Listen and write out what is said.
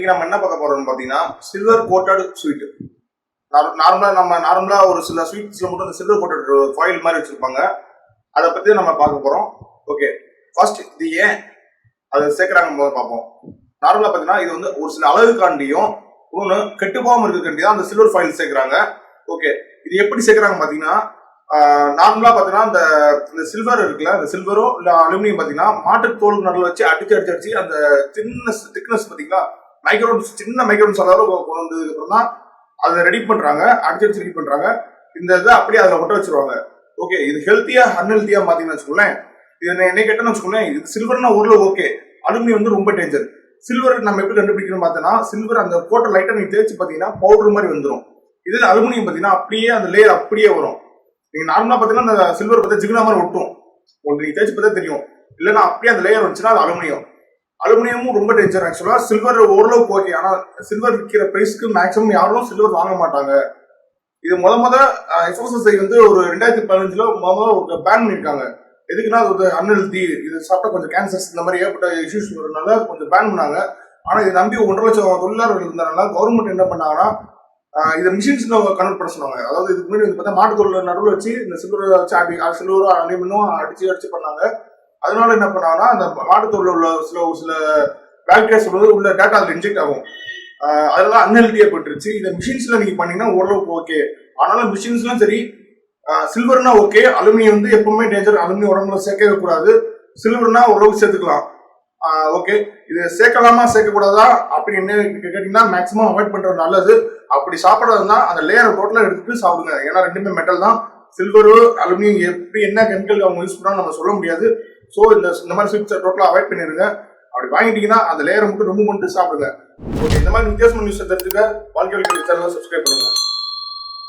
இன்னைக்கு நம்ம என்ன பார்க்க போறோம்னு பார்த்தீங்கன்னா சில்வர் கோட்டட் ஸ்வீட் நார்மலாக நம்ம நார்மலாக ஒரு சில ஸ்வீட்ஸில் மட்டும் இந்த சில்வர் கோட்டட் ஃபாயில் மாதிரி வச்சுருப்பாங்க. அதை பற்றி நம்ம பார்க்க போகிறோம் ஓகே ஃபர்ஸ்ட் இது ஏன்? அதை சேர்க்குறாங்க போது பார்ப்போம். நார்மலாக பார்த்தீங்கன்னா இது வந்து ஒரு சில அளவுக்காண்டியும் இன்னொன்று கெட்டு போகாமல் இருக்கிறக்காண்டி தான் அந்த சில்வர் ஃபாயில் சேர்க்குறாங்க. ஓகே இது எப்படி சேர்க்குறாங்க பார்த்தீங்கன்னா நார்மலாக பார்த்தீங்கன்னா அந்த இந்த சில்வர் இருக்குல்ல அந்த சில்வரோ இல்லை அலுமினியம் பார்த்தீங்கன்னா மாட்டு தோல் நடுவில் வச்சு அடிச்சு அடிச்சு அடிச்சு அந்த திக்னஸ் திக்னஸ் பார்த்தீங்களா மைக்ரோன்ஸ் சின்ன மைக்ரோன்ஸ் அளவு கொண்டு வந்ததுக்கு அப்புறம் தான் அதை ரெடி பண்றாங்க அடிச்சு ரெடி பண்றாங்க. இந்த இதை அப்படியே அதில் ஒட்ட வச்சிருவாங்க. ஓகே இது ஹெல்த்தியா அன்ஹெல்த்தியா பாத்தீங்கன்னா வச்சுக்கோங்களேன். இது என்ன- என்ன கேட்டேன்னு வச்சுக்கோங்களேன் இது சில்வர்னா ஊர்ல ஓகே அலுமினியம் வந்து ரொம்ப டேஞ்சர் சில்வர் நம்ம எப்படி கண்டுபிடிக்கணும் பார்த்தோன்னா சில்வர் அந்த போட்ட லைட்டை நீங்க தேய்ச்சி பார்த்தீங்கன்னா பவுடர் மாதிரி வந்துடும் இது அலுமினியம் பார்த்தீங்கன்னா அப்படியே அந்த லேயர் அப்படியே வரும். நீங்க நார்மலா பார்த்தீங்கன்னா அந்த சில்வர் பார்த்தா ஜிகுனா மாதிரி ஒட்டும். உங்களுக்கு நீங்க தேய்ச்சி பார்த்தா தெரியும். இல்லைன்னா அப்படியே அந்த லேயர் வந்துச்சுன்னா அது அலுமினியம். அலுமினியமும் ரொம்ப டேஞ்சர் ஆக்சுவலாக சில்வர் ஓரளவுக்கு ஓகே ஆனால் சில்வர் விற்கிற ப்ரைஸ்க்கு மேக்ஸிமம் யாரும் சில்வர் வாங்க மாட்டாங்க. இது முத முத எஃப்எஸ்எஸ்ஐ வந்து ஒரு ரெண்டாயிரத்தி பதினஞ்சுல முத முத ஒரு பேன் பண்ணியிருக்காங்க எதுக்குன்னா அது ஒரு அன்ஹெல்தி இது சாப்பிட்டா கொஞ்சம் கேன்சர்ஸ் இந்த மாதிரி ஏற்பட்ட இஷ்யூஸ் வரதுனால கொஞ்சம் பேன் பண்ணாங்க. ஆனால் இதை நம்பி ஒன்றரை லட்சம் தொழிலாளர்கள் இருந்தனால கவர்மெண்ட் என்ன பண்ணாங்கன்னா இதை மிஷின்ஸ்ல கன்வெர்ட் பண்ண சொன்னாங்க. அதாவது இதுக்கு முன்னாடி வந்து பார்த்தா மாட்டு தொழில் நடுவில் வச்சு இந்த சில்வர் வச்சு அடி சில்வரும் அலுமினியம் அடிச்சு அடிச்சு பண்ணாங்க. அதனால என்ன பண்ணாங்கன்னா அந்த மாட்டு உள்ள சில ஒரு சில பாக்டீரியா சொல்றது உள்ள டேட்டா அதில் இன்ஜெக்ட் ஆகும். அதெல்லாம் அன்ஹெல்த்தியா போட்டுருச்சு இதை மிஷின்ஸ்ல நீங்க பண்ணீங்கன்னா ஓரளவுக்கு ஓகே ஆனாலும் மிஷின்ஸ்லாம் சரி சில்வர்னா ஓகே அலுமினியம் வந்து எப்பவுமே டேஞ்சர் அலுமினியம் உடம்புல சேர்க்கவே கூடாது. சில்வர்னா ஓரளவுக்கு சேர்த்துக்கலாம். ஓகே இது சேர்க்கலாமா சேர்க்கக்கூடாதா அப்படின்னு கேட்டீங்கன்னா மேக்ஸிமம் அவாய்ட் பண்றது நல்லது. அப்படி சாப்பிட்றதுனா அந்த லேயரை டோட்டலாக எடுத்துட்டு சாப்பிடுங்க. ஏன்னா ரெண்டுமே மெட்டல் தான். சில்வரு அலுமினியம் எப்படி என்ன கெமிக்கல் அவங்க யூஸ் பண்ணாலும் நம்ம சொல்ல முடியாது. ஸோ இந்த இந்த மாதிரி ஸ்வீட்ஸை டோட்டலாக அவாய்ட் பண்ணிடுங்க அப்படி வாங்கிட்டீங்கன்னா அந்த லேயரை மட்டும் ரிமூவ் பண்ணிட்டு சாப்பிடுங்க. ஓகே இந்த மாதிரி வித்தியாசமான நியூஸ் தெரிஞ்சுக்க வாழ்க்கை சேனலை சப்ஸ்கிரைப் பண்ணுங்க.